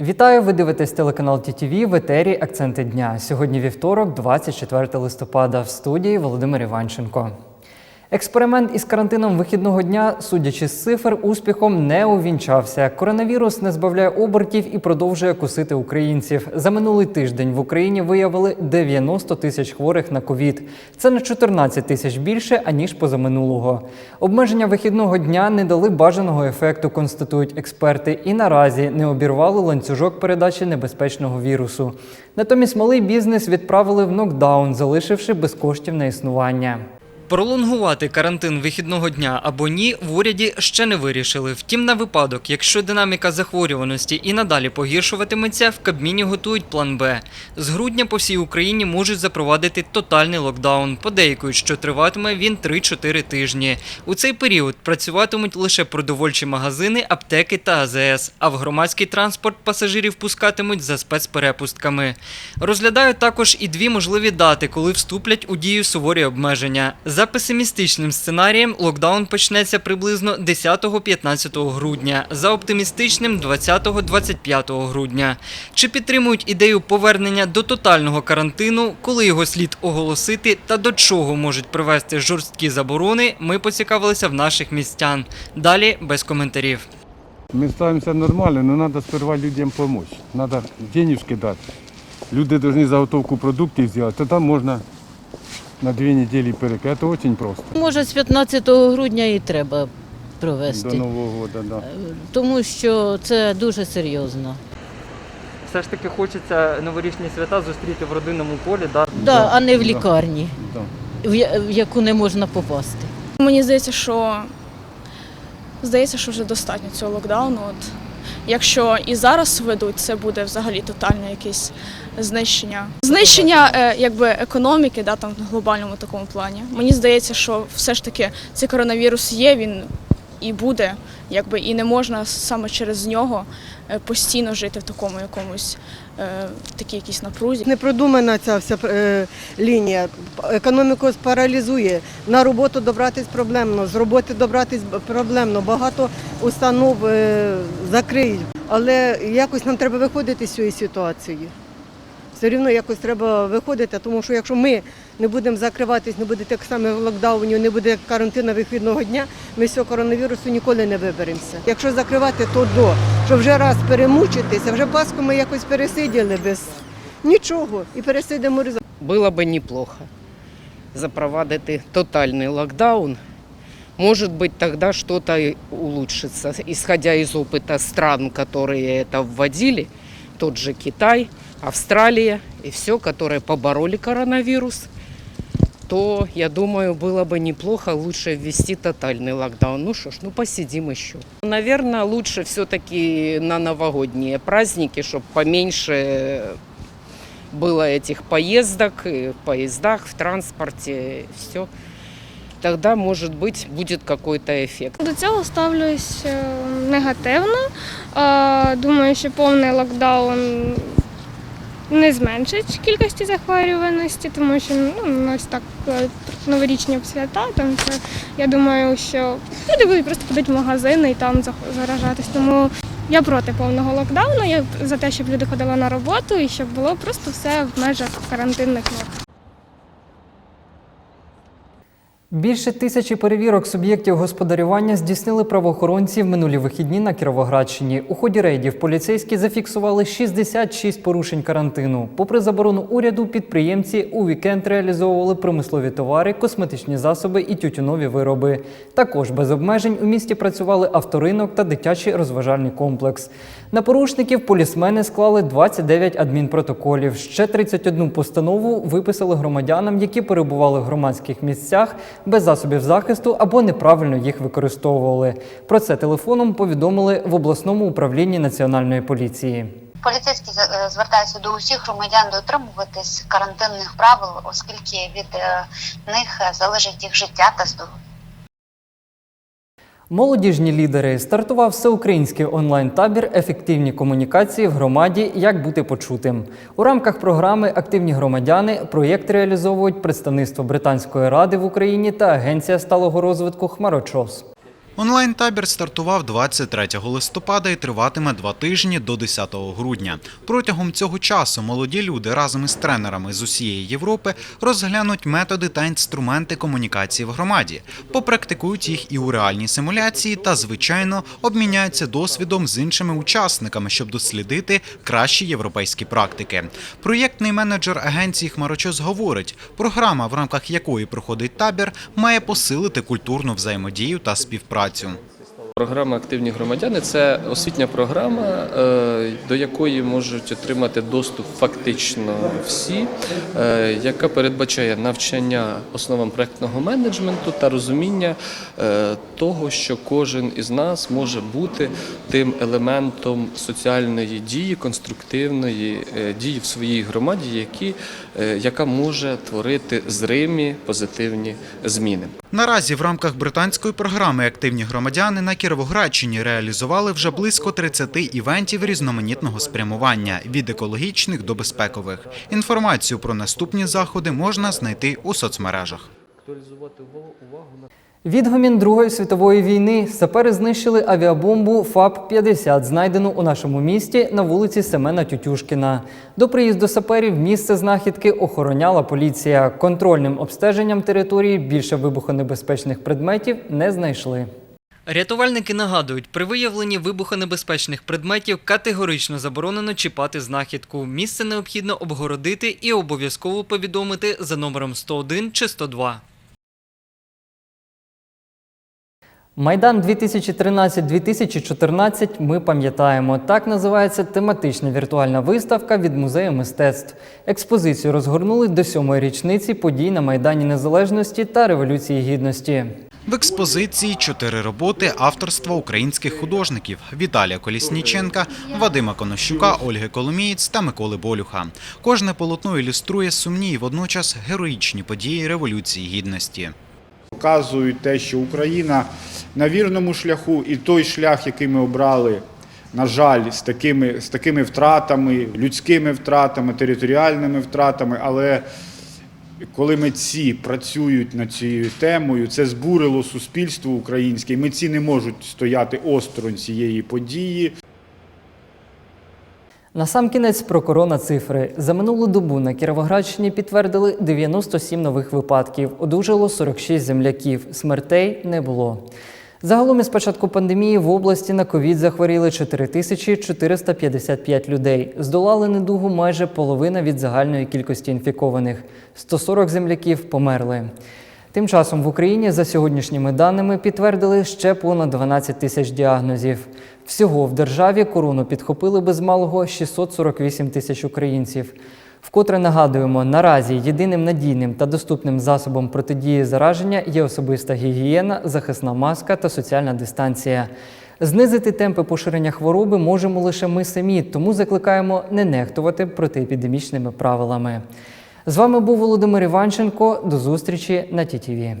Вітаю! Ви дивитесь телеканал ТІТІВІ в етері Акценти дня. Сьогодні вівторок, 24 листопада, в студії Володимир Іванченко. Експеримент із карантином вихідного дня, судячи з цифр, успіхом не увінчався. Коронавірус не збавляє обертів і продовжує кусити українців. За минулий тиждень в Україні виявили 90 тисяч хворих на ковід. Це на 14 тисяч більше аніж позаминулого. Обмеження вихідного дня не дали бажаного ефекту, констатують експерти, і наразі не обірвали ланцюжок передачі небезпечного вірусу. Натомість малий бізнес відправили в нокдаун, залишивши без коштів на існування. Пролонгувати карантин вихідного дня або ні в уряді ще не вирішили. Втім, на випадок, якщо динаміка захворюваності і надалі погіршуватиметься, в Кабміні готують план Б. З грудня по всій Україні можуть запровадити тотальний локдаун. Подейкують, що триватиме він 3-4 тижні. У цей період працюватимуть лише продовольчі магазини, аптеки та АЗС, а в громадський транспорт пасажирів пускатимуть за спецперепустками. Розглядають також і дві можливі дати, коли вступлять у дію суворі обмеження. За песимістичним сценарієм, локдаун почнеться приблизно 10-15 грудня, за оптимістичним 20-25 грудня. Чи підтримують ідею повернення до тотального карантину, коли його слід оголосити та до чого можуть привести жорсткі заборони, ми поцікавилися в наших містян. Далі без коментарів. Мы ставимся нормально, но надо сперва людям помочь. Надо денежки дать. Люди должны заготовку продуктов сделать, тогда можно на две недели перекрыть. Это очень просто. Може, з 15 грудня і треба До Нового года, да. тому що це дуже серйозно. Все ж таки хочеться новорічні свята зустріти в родинному полі. Да? Да, а не в лікарні, да. в я- в яку не можна попасти. Мені здається, що здається, що вже достатньо цього локдауну. От якщо і зараз введуть, це буде взагалі тотальне якесь знищення. Знищення е, якби економіки, да, там в глобальному такому плані. Мені здається, що все ж таки цей коронавірус є, він і буде, якби і не можна саме через нього е, постійно жити в такому якомусь е, такій якійсь напрузі. Не продумана ця вся е, лінія. Економіку паралізує. На роботу добратись проблемно, з роботи добратись проблемно. Багато установ е, закриють. Але якось нам треба виходити з цієї ситуації Все рівно якось треба виходити, тому що якщо ми не будемо закриватись, не буде так само в локдауні, не буде карантину вихідного дня, ми з цього коронавірусу ніколи не виберемося. Якщо закривати, то до, щоб вже раз перемучитися, вже Пасху ми якось пересиділи без нічого і пересидимо ризик. Было бы неплохо запровадити тотальный локдаун. Может быть, тогда что-то и улучшится. Исходя из опыта стран, которые это вводили, тот же Китай, Австралия и все, которые побороли коронавирус, то, я думаю, было бы неплохо лучше ввести тотальный локдаун. Ну что ж, ну посидим еще. Наверное, лучше все-таки на новогодние праздники, чтобы поменьше было этих поездок, и в поездах, в транспорте, все. Тогда, может быть, будет какой-то эффект. До цього ставлюсь е, негативно. Думаю, що повний локдаун не зменшить кількості захворюваності, тому що ну, ось так е, новорічні свята. Там це, я думаю, що люди будуть просто ходити в магазини і там заражатись. Тому я проти повного локдауну. Я за те, щоб люди ходили на роботу і щоб було просто все в межах карантинних норм. Більше тисячі перевірок суб'єктів господарювання здійснили правоохоронці в минулі вихідні на Кіровоградщині. У ході рейдів поліцейські зафіксували 66 порушень карантину. Попри заборону уряду, підприємці у вікенд реалізовували промислові товари, косметичні засоби і тютюнові вироби. Також без обмежень у місті працювали авторинок та дитячий розважальний комплекс. На порушників полісмени склали 29 адмінпротоколів. Ще 31 постанову виписали громадянам, які перебували в громадських місцях без засобів захисту або неправильно їх використовували. Про це телефоном повідомили в обласному управлінні національної поліції. Поліцейські е, звертаються до усіх громадян дотримуватись карантинних правил, оскільки від е, них е, залежить їх життя та здоров'я. Молодіжні лідери стартував всеукраїнський онлайн-табір Ефективні комунікації в громаді. Як бути почутим у рамках програми Активні громадяни проєкт реалізовують представництво Британської ради в Україні та Агенція сталого розвитку Хмарочос. Онлайн-табір стартував 23 листопада і триватиме два тижні до 10 грудня. Протягом цього часу молоді люди разом із тренерами з усієї Європи розглянуть методи та інструменти комунікації в громаді, попрактикують їх і у реальній симуляції та, звичайно, обміняються досвідом з іншими учасниками, щоб дослідити кращі європейські практики. Проєктний менеджер агенції Хмарочос говорить, програма, в рамках якої проходить табір, має посилити культурну взаємодію та співпрацю. Програма Активні громадяни це освітня програма, е, до якої можуть отримати доступ фактично всі, е, яка передбачає навчання основам проектного менеджменту та розуміння е, того, що кожен із нас може бути тим елементом соціальної дії, конструктивної дії в своїй громаді, які, яка може творити зримі позитивні зміни. Наразі в рамках британської програми Активні громадяни на Кіровоградщині реалізували вже близько 30 івентів різноманітного спрямування від екологічних до безпекових. Інформацію про наступні заходи можна знайти у соцмережах. Відгомін Другої світової війни сапери знищили авіабомбу ФАП-50, знайдену у нашому місті на вулиці Семена Тютюшкіна. До приїзду саперів місце знахідки охороняла поліція. Контрольним обстеженням території більше вибухонебезпечних предметів не знайшли. Рятувальники нагадують, при виявленні вибухонебезпечних предметів категорично заборонено чіпати знахідку. Місце необхідно обгородити і обов'язково повідомити за номером 101 чи 102. Майдан 2013-2014 ми пам'ятаємо. Так називається тематична віртуальна виставка від музею мистецтв. Експозицію розгорнули до сьомої річниці подій на Майдані Незалежності та Революції Гідності. В експозиції чотири роботи авторства українських художників Віталія Колісніченка, Вадима Конощука, Ольги Коломієць та Миколи Болюха. Кожне полотно ілюструє сумні і водночас героїчні події Революції Гідності. Показують те, що Україна на вірному шляху, і той шлях, який ми обрали, на жаль, з такими, з такими втратами, людськими втратами, територіальними втратами. Але коли митці працюють над цією темою, це збурило суспільство українське. і Митці не можуть стояти осторонь цієї події. Насамкінець про коронацифри. За минулу добу на Кіровоградщині підтвердили 97 нових випадків. Одужало 46 земляків. Смертей не було. Загалом із початку пандемії в області на ковід захворіли 4455 людей. Здолали недугу майже половина від загальної кількості інфікованих. 140 земляків померли. Тим часом в Україні за сьогоднішніми даними підтвердили ще понад 12 тисяч діагнозів. Всього в державі корону підхопили без малого 648 тисяч українців. Вкотре нагадуємо, наразі єдиним надійним та доступним засобом протидії зараження є особиста гігієна, захисна маска та соціальна дистанція. Знизити темпи поширення хвороби можемо лише ми самі, тому закликаємо не нехтувати протиепідемічними правилами. З вами був Володимир Іванченко. До зустрічі на ТІТІВІ.